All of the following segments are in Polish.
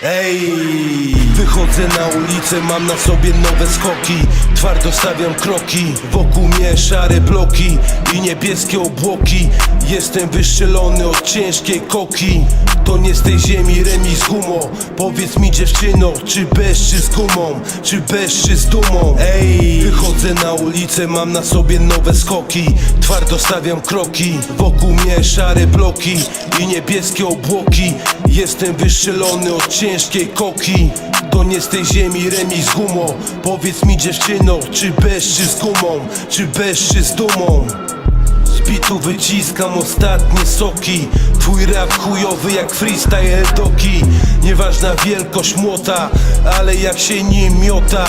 Ej, wychodzę na ulicę, mam na sobie nowe skoki. Twardo stawiam kroki, wokół mnie szare bloki I niebieskie obłoki. Jestem wystrzelony od ciężkiej koki. To nie z tej ziemi remis gumo Powiedz mi dziewczyno, czy bez czy z gumą? Czy bez czy z dumą? Ej, wychodzę na ulicę, mam na sobie nowe skoki. Twardo stawiam kroki, wokół mnie szare bloki I niebieskie obłoki. Jestem wystrzelony od ciężkiej koki To nie z tej ziemi remis gumo Powiedz mi dziewczyno, czy bez czy z gumą? Czy bez czy z dumą? Z bitu wyciskam ostatnie soki. Twój rap chujowy jak freestyle doki. Nieważna wielkość młota Ale jak się nim miota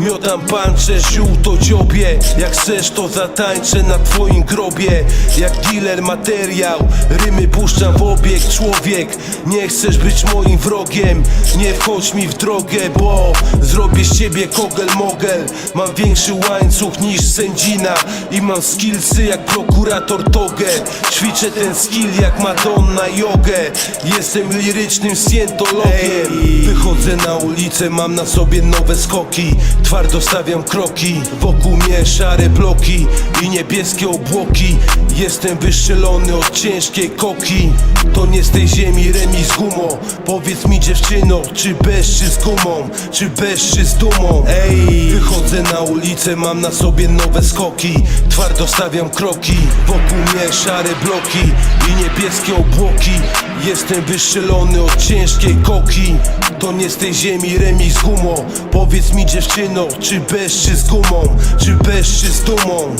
Miotam pancze żółto dziobie. Jak chcesz to zatańczę na twoim grobie. Jak dealer materiał Rymy puszczam w obieg. Człowiek Nie chcesz być moim wrogiem. Nie wchodź mi w drogę Bo zrobię z ciebie kogel mogel. Mam większy łańcuch niż sędzina I mam skillsy jak prokurator Togę. Ćwiczę ten skill jak Madonna jogę Jestem lirycznym scientologiem Wychodzę na ulicę, mam na sobie nowe skoki Twardo stawiam kroki Wokół mnie szare bloki I niebieskie obłoki. Jestem wystrzelony od ciężkiej koki. To nie z tej ziemi remis gumo Powiedz mi dziewczyno, czy bez czy z gumą Czy bez czy z dumą? Ej, wychodzę na ulicę, mam na sobie nowe skoki. Twardo stawiam kroki Wokół mnie szare bloki I niebieskie obłoki. Jestem wystrzelony od ciężkiej koki. To nie z tej ziemi remis gumo Powiedz mi dziewczyno, czy bez czy z gumą Czy bez czy z dumą